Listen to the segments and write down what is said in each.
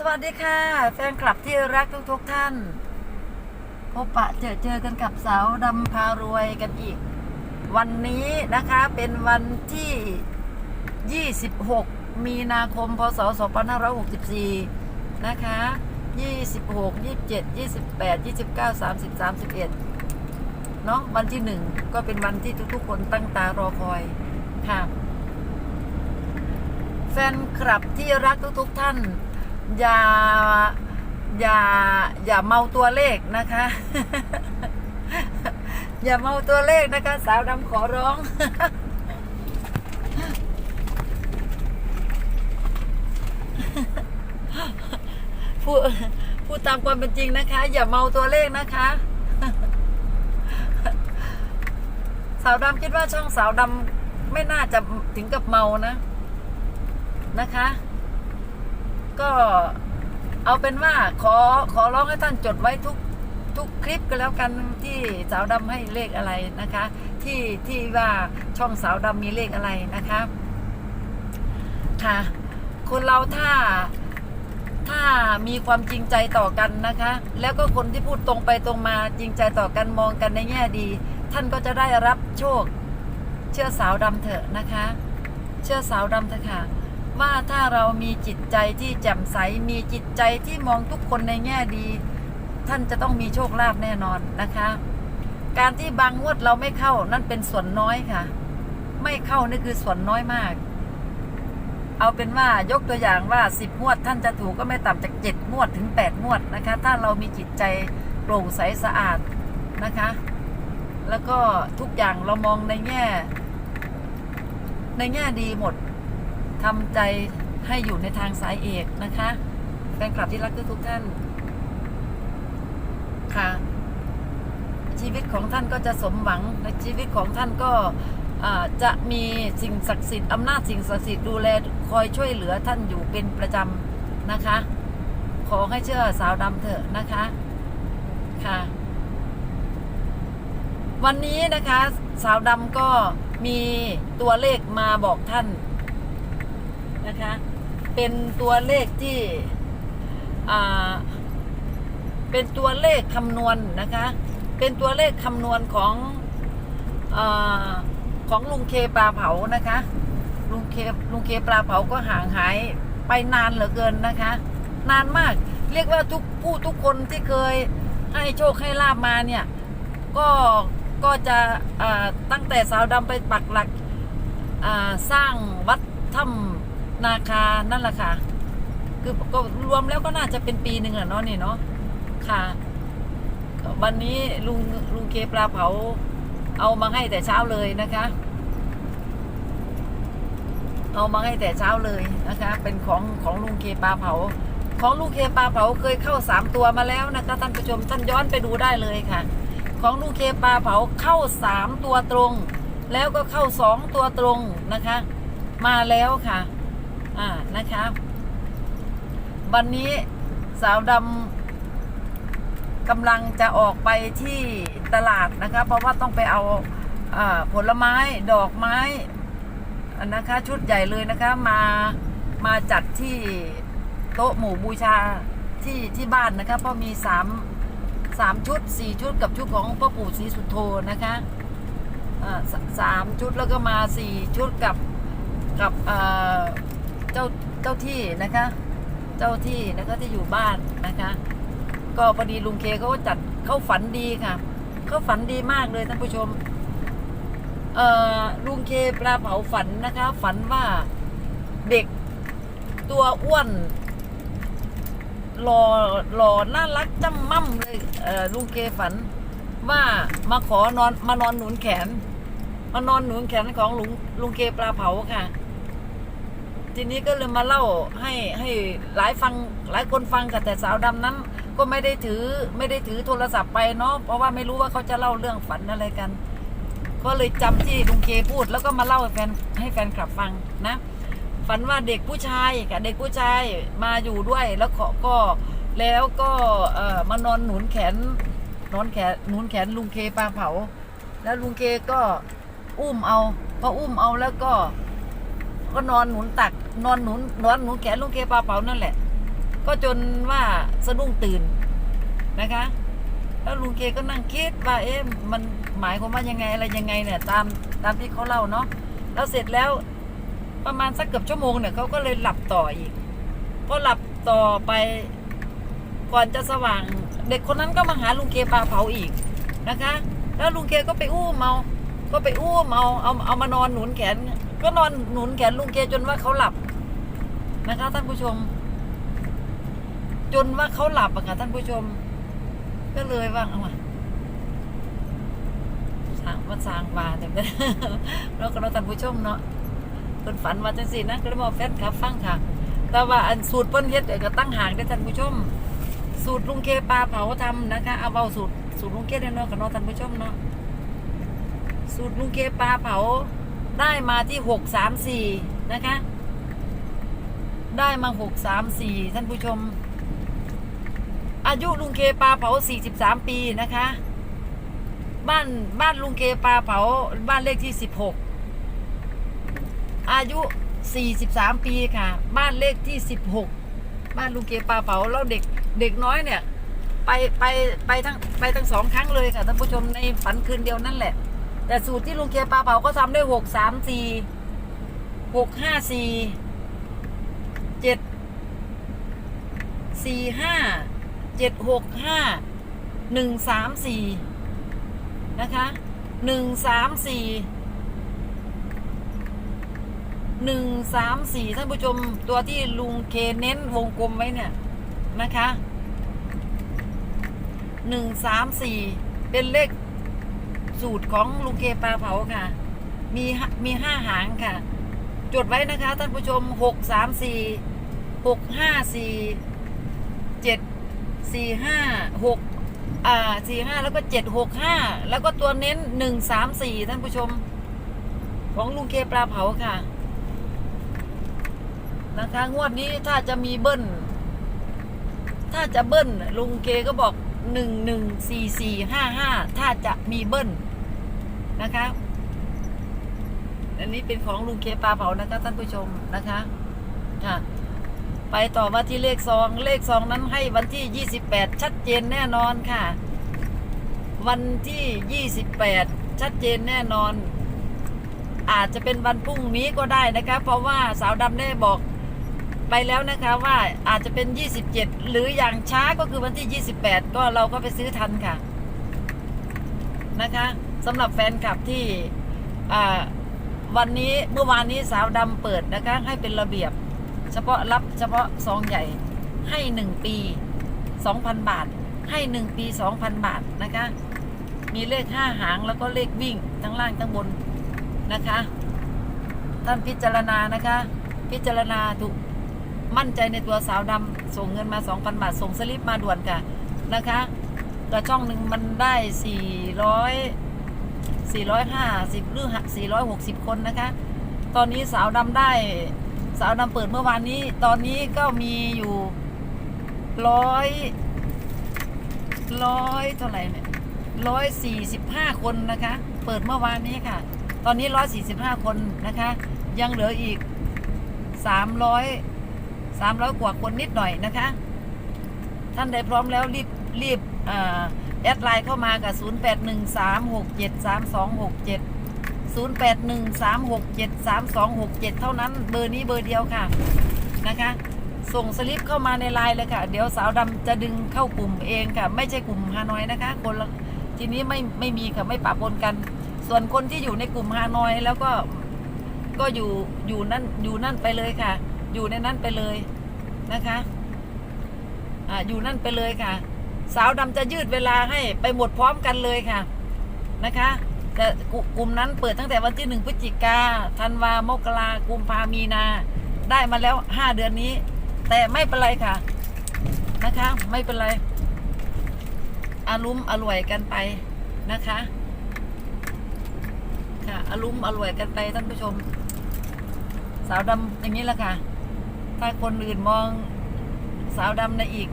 สวัสดีค่ะ แฟนคลับที่รักทุกๆทท่าน พบปะเจอเจอกันกับสาวดำพารวยกันอีก วันนี้นะคะเป็นวันที่ 26 มีนาคม พศ 2564 นะคะ 26 27 28 29 30 31 เนาะวันที่หนึ่งก็เป็นวันที่ทุกๆ คนตั้งตารอคอยค่ะ แฟนคลับที่รักทุกๆท่าน อย่าอย่าอย่าเมาตัวเลขนะคะ อย่าเมาตัวเลขนะคะ สาวดำขอร้องพูดพูดตามความเป็นจริงนะคะ อย่าเมาตัวเลขนะคะ สาวดำคิดว่าช่องสาวดำไม่น่าจะถึงกับเมานะ นะคะ ก็เอาเป็นว่าขอขอร้องให้ท่านจดไว้ทุกทุกคลิปก็แล้วกันที่สาวดำให้เลขอะไรนะคะ ที่ที่ว่าช่องสาวดำมีเลขอะไรนะคะค่ะคนเราถ้าถ้ามีความจริงใจต่อกันนะคะ แล้วก็คนที่พูดตรงไปตรงมาจริงใจต่อกันมองกันในแง่ดี ท่านก็จะได้รับโชค เชื่อสาวดำเถอะนะคะ เชื่อสาวดำเถอะค่ะ ว่าถ้าเรามีจิตใจที่แจ่มใส มีจิตใจที่มองทุกคนในแง่ดี ท่านจะต้องมีโชคลาภแน่นอนนะคะ การที่บางงวดเราไม่เข้านั่นเป็นส่วนน้อยค่ะ ไม่เข้านี่คือส่วนน้อยมาก เอาเป็นว่ายกตัวอย่างว่าสิบงวด ท่านจะถูกก็ไม่ต่ำจากเจ็ดงวดถึงแปดงวดนะคะ ถ้าเรามีจิตใจโปร่งใสสะอาดนะคะ แล้วก็ทุกอย่างเรามองในแง่ ในแง่ดีหมด ทำใจให้อยู่ในทางสายเอกนะคะแฟนคลับที่รักทุกท่าน ค่ะ ชีวิตของท่านก็จะสมหวังในชีวิตของท่านก็จะมีสิ่งศักดิ์สิทธิ์อำนาจสิ่งศักดิ์สิทธิ์ดูแลคอยช่วยเหลือท่านอยู่เป็นประจำนะคะ ขอให้เชื่อสาวดำเถอะนะคะค่ะ วันนี้นะคะ สาวดำก็มีตัวเลขมาบอกท่าน นะคะ เป็นตัวเลขที่เป็นตัวเลขคำนวณนะคะ เป็นตัวเลขคำนวณของอของลุงเคปลาเผานะคะ ลุงเคลุงเคปลาเผาก็ห่างหายไปนานเหลือเกินนะคะ นานมากเรียกว่าทุกผู้ทุกคนที่เคยให้โชคให้ลาบมาเนี่ย ก็ก็จะตั้งแต่สาวดำไปปักหลักสร้างวัดถ้ำ นาคานั่นแหละค่ะ คือก็รวมแล้วก็น่าจะเป็นปีหนึ่งอะเนาะนี่เนาะค่ะ วันนี้ลุงลุงเคปลาเผา เอามาให้แต่เช้าเลยนะคะ เอามาให้แต่เช้าเลยนะคะ เป็นของของลุงเคปลาเผา ของลุงเคปลาเผาเคยเข้าสามตัวมาแล้วนะคะท่านผู้ชมท่านย้อนไปดูได้เลยค่ะ ของลุงเคปลาเผาเข้าสามตัวตรง แล้วก็เข้าสองตัวตรงนะคะ มาแล้วค่ะ อ่านะคะวันนี้สาวดำกำลังจะออกไปที่ตลาดนะคะ เพราะว่าต้องไปเอาอาผลไม้ดอกไม้นะคะ ชุดใหญ่เลยนะคะ มามาจัดที่โต๊ะหมู่บูชาที่ที่บ้านนะคะเพราะมีสามสามชุดสี่ชุดกับชุดของพ่อปู่ศรีสุโธนะคะอ่าสสามชุดแล้วก็มาสี่ชุดกับกับอ่า เจ้าเจ้าที่นะคะ เจ้าที่นะคะที่อยู่บ้านนะคะ ก็พอดีลุงเคเขาก็จัดเข้าฝันดีค่ะ เข้าฝันดีมากเลยท่านผู้ชม เอ่อลุงเคปลาเผาฝันนะคะ ฝันว่าเด็กตัวอ้วนหล่อหล่อน่ารักจ้ำม่ำเลยเออลุงเคฝัน ว่ามาขอนอนมานอนหนุนแขน มานอนหนุนแขนของลุงลุงเคปลาเผาค่ะ ทีนี้ก็เลยมาเล่าให้ให้หลายฟังหลายคนฟังค่ะแต่สาวดำนั้น ก็ไม่ได้ถือไม่ได้ถือโทรศัพท์ไปเนาะเพราะว่าไม่รู้ว่าเขาจะเล่าเรื่องฝันอะไรกัน ก็เลยจำที่ลุงเคพูดแล้วก็มาเล่าให้แฟนให้แฟนคลับฟังนะ ฝันว่าเด็กผู้ชายกับเด็กผู้ชายมาอยู่ด้วยแล้วก็ก็แล้วก็เอ่อมานอนหนุนแขนนอนแขนหนุนแขนลุงเคปลาเผา แล้วลุงเคก็อุ้มเอาพออุ้มเอาแล้วก็ ก็นอนหนุนตัก นอนหนุนนอนหนุนแขนลุงเคปลาเผานั่นแหละ ก็จนว่าสะดุ้งตื่นนะคะ แล้วลุงเคก็นั่งคิดว่าเอ๊ะมันหมายความว่ายังไงอะไรยังไงเนี่ย ตามตามที่เขาเล่าเนาะแล้วเสร็จแล้วประมาณสักเกือบชั่วโมงเนี่ยเขาก็เลยหลับต่ออีกก็หลับต่อไปก่อนจะสว่าง เด็กคนนั้นก็มาหาลุงเคปลาเผาอีกนะคะ แล้วลุงเคก็ไปอู้เอาก็ไปอู้เอาเอาเอามานอนหนุนแขน ก็นอนหนุนแขนลุงเคจนว่าเขาหลับนะคะท่านผู้ชม จนว่าเขาหลับอะค่ะท่านผู้ชม ก็เลยว่าเอามาสร้างมาสร้างมาแต่ก็แล้วก็เราท่านผู้ชมเนาะเพิ่นฝันว่าจังซี่นะก็เลยบอกแฟนคลับฟังค่ะ แต่ว่าอันสูตรเพิ่นเฮ็ดเดี๋ยวก็ตั้งห่างได้ท่านผู้ชม สูตรลุงเคปลาเผาทำนะคะเอาเบาสูตรสูตรลุงเคเนาะกับเนาะท่านผู้ชมเนาะสูตรลุงเคปลาเผา ได้มาที่หกสามสี่นะคะ ได้มาหกสามสี่ท่านผู้ชม อายุลุงเคปลาเผา43ปีนะคะ บ้านบ้านลุงเคปลาเผาบ้านเลขที่16อายุ43ปีค่ะ บ้านเลขที่16บ้านลุงเคปลาเผาแล้วเด็กเด็กน้อยเนี่ย ไปไปไปทั้งไปทั้งสองครั้งเลยค่ะท่านผู้ชมในฝันคืนเดียวนั่นแหละ แต่สูตรที่ลุงเคปลาเผาก็ทำได้6 3 4 6 5 4 7สี่ห้าเจ็ดหกห้าหนึ่งสามสี่นะคะหนึ่งสามสี่หนึ่งสามสี่ท่านผู้ชมตัวที่ลุงเคเน้นวงกลมไว้เนี่ยนะคะหนึ่งสามสี่เป็นเลข สูตรของลุงเคปลาเผาค่ะ มีมีห้าหางค่ะ จดไว้นะคะท่านผู้ชมหกสามสี่หกห้าสี่เจ็ดสี่ห้าหกอ่าสี่ห้าแล้วก็เจ็ดหกห้าแล้วก็ตัวเน้นหนึ่งสามสี่ท่านผู้ชม ของลุงเคปลาเผาค่ะ นะคะงวดนี้ถ้าจะมีเบิ้ลถ้าจะเบิ้ลลุงเคก็บอกหนึ่งหนึ่งสี่สี่ห้าห้าถ้าจะมีเบิ้ล นะคะ อันนี้เป็นของลุงเคปลาเผานะคะท่านผู้ชมนะคะค่ะไปต่อมาที่เลขซองเลขซองนั้นให้วันที่ 28 ชัดเจนแน่นอนค่ะ วันที่ 28 ชัดเจนแน่นอน อาจจะเป็นวันพรุ่งนี้ก็ได้นะคะ เพราะว่าสาวดำได้บอกไปแล้วนะคะว่าอาจจะเป็น 27 หรืออย่างช้าก็คือวันที่ 28 ก็เราก็ไปซื้อทันค่ะนะคะ สำหรับแฟนคลับที่วันนี้เมื่อวานนี้สาวดำเปิดนะคะให้เป็นระเบียบ เฉพาะรับเฉพาะซองใหญ่ให้หนึ่งปีสองพันบาท ให้หนึ่งปีสองพันบาทนะคะ มีเลขห้าหางแล้วก็เลขวิ่งทั้งล่างทั้งบนนะคะ ท่านพิจารณานะคะ พิจารณาถูกมั่นใจในตัวสาวดำส่งเงินมาสองพันบาท ส่งสลิปมาด่วนค่ะนะคะกระช่องหนึ่งมันได้สี่ ร้อยสี่ร้อยห้าสิบหรือสี่ร้อยหกสิบคนนะคะ ตอนนี้สาวดำได้สาวนำเปิดเมื่อวานนี้ ตอนนี้ก็มีอยู่ร้อยร้อยเท่าไหร่เนี่ยร้อยสี่สิบห้าคนนะคะ เปิดเมื่อวานนี้ค่ะ ตอนนี้ร้อยสี่สิบห้าคนนะคะ ยังเหลืออีกสามร้อยสามร้อยกว่าคนนิดหน่อยนะคะ ท่านใดพร้อมแล้วรีบรีบอ่อ แอดไลน์เข้ามากับ 0 8 1 3 6 7 3 2 6 7 0 8 1 3 6 7 3 2 6 7 เท่านั้นเบอร์นี้เบอร์เดียวค่ะนะคะ ส่งสลิปเข้ามาในไลน์เลยค่ะ เดี๋ยวสาวดำจะดึงเข้ากลุ่มเองค่ะ ไม่ใช่กลุ่มฮานอยนะคะคนละทีนี้ไม่ไม่มีค่ะไม่ปะปนกัน ส่วนคนที่อยู่ในกลุ่มฮานอยแล้วก็ก็อยู่อยู่นั่นอยู่นั่นไปเลยค่ะ อยู่ในนั้นไปเลยนะคะ อ่าอยู่นั่นไปเลยค่ะ สาวดำจะยืดเวลาให้ไปหมดพร้อมกันเลยค่ะนะคะแต่กลุ่มนั้นเปิดตั้งแต่วันที่หนึ่งพฤศจิกาธันวามกรากุมภามีนา ได้มาแล้วห้าเดือนนี้ แต่ไม่เป็นไรค่ะนะคะ ไม่เป็นไรอารุมอร่วยกันไปนะคะ ค่ะอารุมอร่วยกันไปท่านผู้ชม สาวดำอย่างนี้แหละค่ะ ถ้าคนอื่นมองสาวดำในอีก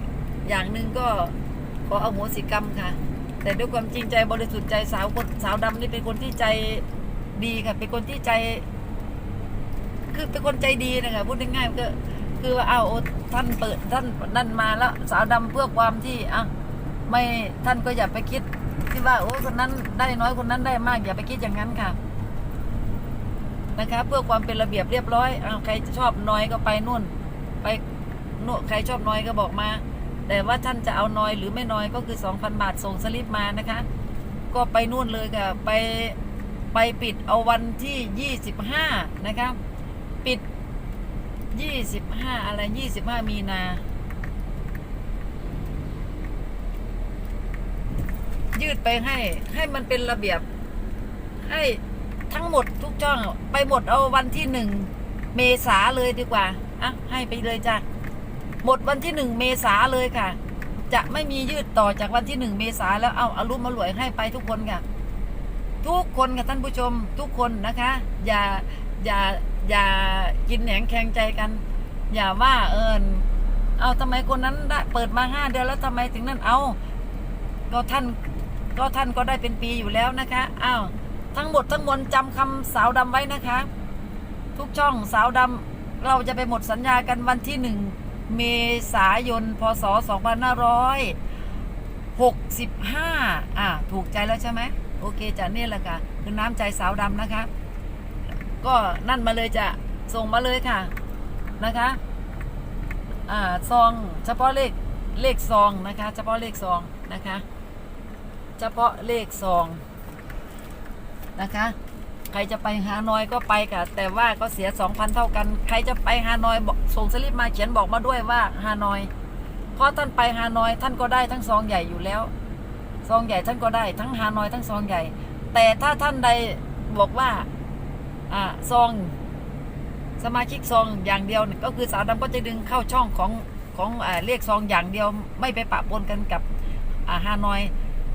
อย่างหนึ่งก็ ขอเอาโหสิกรรมค่ะ แต่ด้วยความจริงใจบริสุทธิ์ใจสาวคนสาวดำนี่เป็นคนที่ใจดีค่ะ เป็นคนที่ใจ คือเป็นคนใจดีนะคะพูดง่ายๆก็คือว่าเอาวท่านเปิดท่านนั่นมาแล้วสาวดำเพื่อความที่อะไม่ท่านก็อย่าไปคิดที่ว่าโอ้คนนั้นได้น้อยคนนั้นได้มาก อย่าไปคิดอย่างนั้นค่ะนะคะเพื่อความเป็นระเบียบเรียบร้อยเอาใครชอบน้อยก็ไปนู่น ไปนู่นใครชอบน้อยก็บอกมา แต่ว่าท่านจะเอาน้อยหรือไม่น้อยก็คือ 2,000 บาทส่งสลิปมานะคะ ก็ไปนู่นเลยค่ะ ไปไปปิดเอาวันที่ 25 นะคะ ปิด 25 อะไร 25 มีนา ยืดไปให้ให้มันเป็นระเบียบ ให้ทั้งหมดทุกช่อง ไปหมดเอาวันที่หนึ่งเมษาเลยดีกว่า อะ ให้ไปเลยจ้ะ หมดวันที่หนึ่งเมษาเลยค่ะ จะไม่มียืดต่อจากวันที่หนึ่งเมษาแล้วเอาอารุมมารวยให้ไปทุกคนค่ะ ทุกคนค่ะท่านผู้ชมทุกคนนะคะ อย่าอย่าอย่ากินแหนงแข่งใจกัน อย่าว่าเอิญเอาทำไมคนนั้นได้เปิดมาห้าเดือนแล้วทำไมถึงนั่นเอาก็ท่านก็ท่านก็ได้เป็นปีอยู่แล้วนะคะอ้าวทั้งหมดทั้งมวลจำคำสาวดำไว้นะคะ ทุกช่องสาวดำเราจะไปหมดสัญญากันวันที่หนึ่ง เมษายน พศ 2565 อ่าถูกใจแล้วใช่ไหมโอเคจ้ะนี่แหละค่ะ คือน้ำใจสาวดำนะคะ ก็นั่นมาเลยจะส่งมาเลยค่ะ นะคะ อ่า ซอง เฉพาะเลข เลขซองนะคะ เฉพาะเลขซองนะคะ เฉพาะเลขซองนะคะ ใครจะไปฮานอยก็ไปค่ะ แต่ว่าก็เสียสองพันเท่ากัน ใครจะไปฮานอยบอกส่งสลิปมาเขียนบอกมาด้วยว่าฮานอยเพราะท่านไปฮานอยท่านก็ได้ทั้งซองใหญ่อยู่แล้วซองใหญ่ท่านก็ได้ทั้งฮานอยทั้งซองใหญ่ แต่ถ้าท่านใดบอกว่าอ่าซองสมาชิกซองอย่างเดียวก็คือสาวดำก็จะดึงเข้าช่องของของอ่าเลขซองอย่างเดียวไม่ไปปะปนกันกับอ่าฮานอย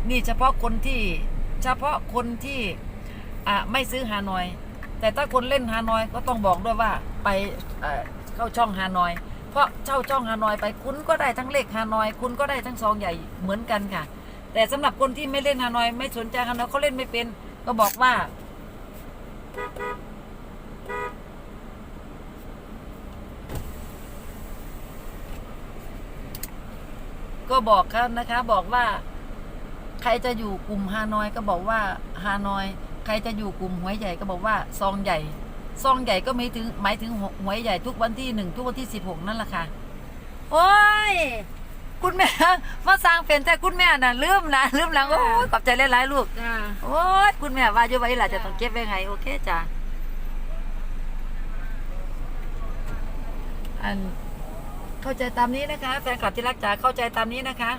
นี่เฉพาะคนที่เฉพาะคนที่ อ่าไม่ซื้อฮานอย แต่ถ้าคนเล่นฮานอยก็ต้องบอกด้วยว่าไปเอ่อเข้าช่องฮานอย เพราะเช่าช่องฮานอยไปคุณก็ได้ทั้งเลขฮานอย คุณก็ได้ทั้งซองใหญ่เหมือนกันค่ะ แต่สำหรับคนที่ไม่เล่นฮานอย ไม่สนใจฮานอยเขาเล่นไม่เป็น ก็บอกว่า ก็บอกครับนะคะ บอกว่า ใครจะอยู่กลุ่มฮานอยก็บอกว่าฮานอย ใครจะอยู่กลุ่มหวยใหญ่ก็บอกว่าซองใหญ่ ซองใหญ่ก็หมายถึงหมายถึงหวยใหญ่ทุกวันที่หนึ่งทุกวันที่สิบหกนั่นแหละค่ะ โอ้ย คุณแม่มาสร้างเป็นแต่คุณแม่น่ะลืมนะลืมแล้วโอ้ยขอบใจหลายๆลูกจ้าโอ้ยคุณแม่ว่าอยู่ไว้ล่ะจะต้องเก็บไว้ไงโอเคจ้ะอันเข้าใจตามนี้นะคะ แฟนคลับที่รักจ๋าเข้าใจตามนี้นะคะ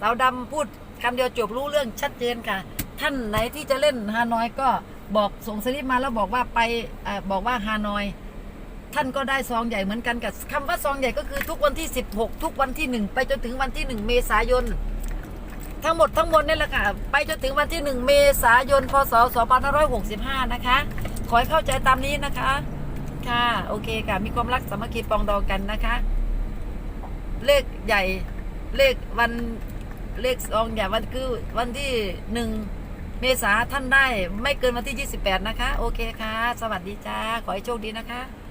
สาวดำพูดคำเดียวจบรู้เรื่องชัดเจนค่ะ ท่านไหนที่จะเล่นฮานอยก็บอกส่งสลิปมาแล้วบอกว่าไปอบอกว่าฮานอย ท่านก็ได้ซองใหญ่เหมือนกันกับคำว่าซองใหญ่ก็คือทุกวันที่ 16 ทุกวันที่ 1 ไปจนถึงวันที่ 1 เมษายน ทั้งหมดทั้งมวลนี่แหละค่ะ ไปจนถึงวันที่ 1 เมษายนพศ2565 นะคะ ขอให้เข้าใจตามนี้นะคะ ค่ะ โอเคค่ะ มีความรักสามัคคีปองดองกันนะคะ เลขใหญ่เลขวันเลขซองใหญ่วันคือวันที่1 เมษาท่านได้ไม่เกินวันที่ 28 นะคะ โอเคค่ะ สวัสดีจ้า ขอให้โชคดีนะคะ